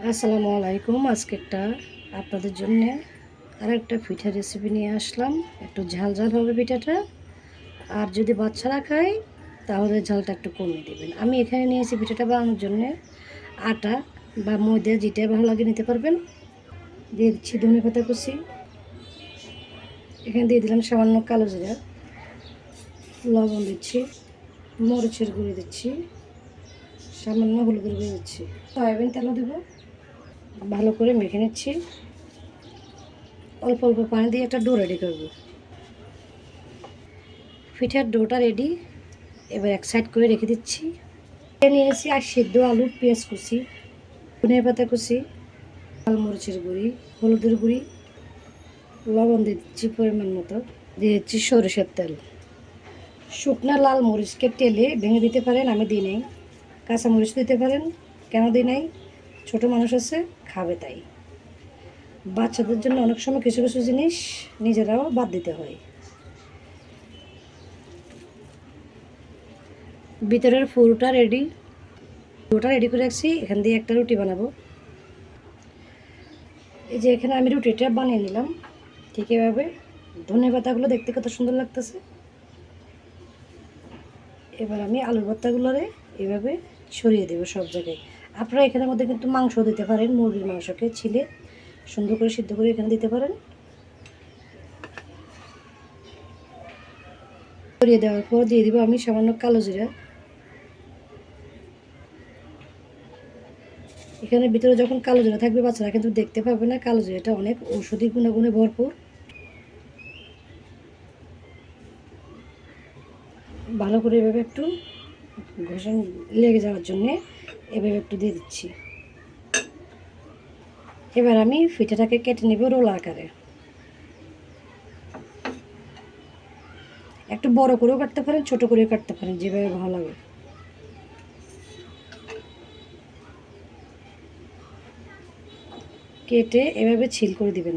আসসালামু আলাইকুম, আজকেরটা আপনাদের জন্য আরেকটা পিঠা রেসিপি নিয়ে আসলাম। একটু ঝাল ঝাল হবে পিঠাটা। আর যদি বাচ্চারা খায়, তাহলে ঝালটা একটু কমিয়ে দেবেন। আমি এখানে নিয়েছি পিঠাটা বানানোর জন্যে আটা বা ময়দা যেটা ভালো লাগে নিতে পারবেন। দিয়ে দিচ্ছি ধনে পাতা কুচি। এখানে দিয়ে দিলাম সামান্য কালো জিরা। লবণ দিচ্ছি। মরিচের গুঁড়ি দিচ্ছি। সামান্য হলুদের গুঁড়ি দিচ্ছি। সয়াবিন তেলও দেবো। ভালো করে মেখে নিচ্ছি। অল্প অল্প পানি দিয়ে একটা ডো রেডি করব। পিঠার ডোটা রেডি এবার এক সাইড করে রেখে দিচ্ছি। নিয়েছি আর সেদ্ধ আলু, পেঁয়াজ কুচি ধনে পাতা কুচি লাল মরিচের গুঁড়ি, হলুদের গুঁড়ি, লবণ দিয়ে দিচ্ছি পরিমাণ মতো। দিয়ে দিচ্ছি সরিষার তেল। শুকনা লাল মরিচকে তেলে ভেঙে দিতে পারেন, আমি দিই নাই। কাঁচা মরিচ দিতে পারেন, কেন দিই নাই? ছোটো মানুষ আছে, খাবে তাই। বাচ্চাদের জন্য অনেক সময় কিছু কিছু জিনিস নিজেরাও বাদ দিতে হয়। ভিতরের ফুলটা রেডি পুরোটা রেডি করে রাখছি, এখান দিয়ে একটা রুটি বানাবো। এই যে এখানে আমি রুটিটা বানিয়ে নিলাম, ঠিক এভাবে। ধনে পাতাগুলো দেখতে কত সুন্দর লাগতেছে। এবার আমি আলুর ভর্তাগুলোরে এভাবে ছড়িয়ে দেবো সব জায়গায়। আপনারা এখানের মধ্যে কিন্তু মাংস দিতে পারেন, মুরগির মাংসকে ছিলে সুন্দর করে সিদ্ধ করে এখানে দিতে পারেন। করিয়ে দেওয়ার পর দিয়ে দিব আমি সামান্য কালো জিরা। এখানে ভিতরে যখন কালো জিরা থাকবে, বাচ্চারা কিন্তু দেখতে পাবে না কালো জিরাটা অনেক ঔষধি গুণাগুণে ভরপুর। ভালো করে এভাবে একটু ঘষণ লেগে যাওয়ার জন্যে এভাবে একটু দিয়ে দিচ্ছি। এবার আমি ফিটাটাকে কেটে নেব রোল আকারে। একটু বড় করেও কাটতে পারেন, ছোট করেও কাটতে পারেন, যেভাবে ভালো লাগে। কেটে এভাবে ছিল করে দিবেন।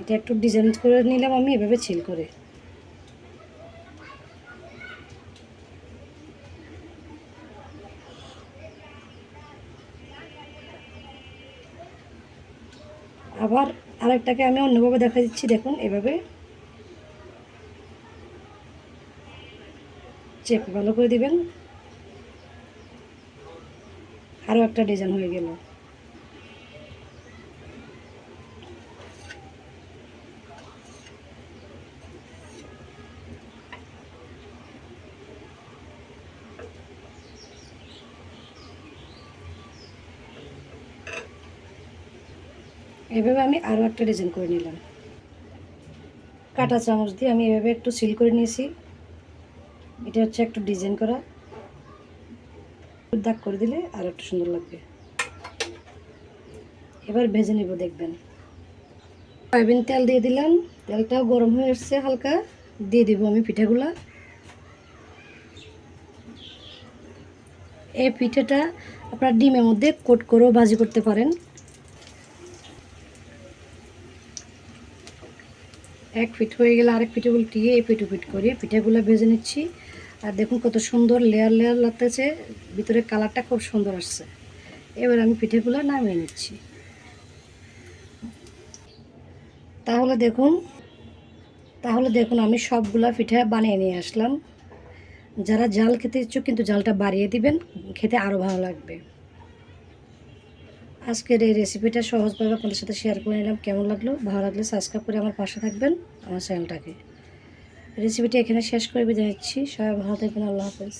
এটা একটু ডিজাইন করে নিলাম আমি, এভাবে ছিল করে। আবার আরেকটাকে আমি অন্যভাবে দেখা দিচ্ছি, দেখুন, এভাবে। চেপে ভালো করে দিবেন। আরও একটা ডিজাইন হয়ে গেল। এভাবে আমি আরও একটা ডিজাইন করে নিলাম। কাটা চামচ দিয়ে আমি এভাবে একটু সিল করে নিয়েছি। এটা হচ্ছে একটু ডিজাইন করা। দাগ করে দিলে আর একটু সুন্দর লাগবে। এবার ভেজে নেব, দেখবেন। সয়াবিন তেল দিয়ে দিলাম। তেলটাও গরম হয়ে এসছে হালকা। দিয়ে দেবো আমি পিঠাগুলা। এই পিঠাটা আপনার ডিমের মধ্যে কোট করেও ভাজি করতে পারেন। এক ফিট হয়ে গেলে আরেক পিঠে উল্টিয়ে এই পিঠু পিঠ করে পিঠেগুলো ভেজে নিচ্ছি। আর দেখুন কত সুন্দর লেয়ার লেয়ার লাগতেছে, ভিতরে কালারটা খুব সুন্দর আসছে। এবার আমি পিঠেগুলো নামিয়ে নিচ্ছি। তাহলে দেখুন তাহলে দেখুন আমি সবগুলা পিঠা বানিয়ে নিয়ে আসলাম। যারা জাল খেতে ইচ্ছুক কিন্তু জালটা বাড়িয়ে দিবেন, খেতে আরও ভালো লাগবে। আজকের এই রেসিপিটা সহজভাবে আপনাদের সাথে শেয়ার করে নিলাম। কেমন লাগল? ভালো লাগলে সাবস্ক্রাইব করে আমার পাশে থাকবেন, আমার চ্যানেলটাকে রেসিপিটা এখানে শেষ করে বিদায় নিচ্ছি। সবাই ভালো থাকবেন, আল্লাহ হাফেজ।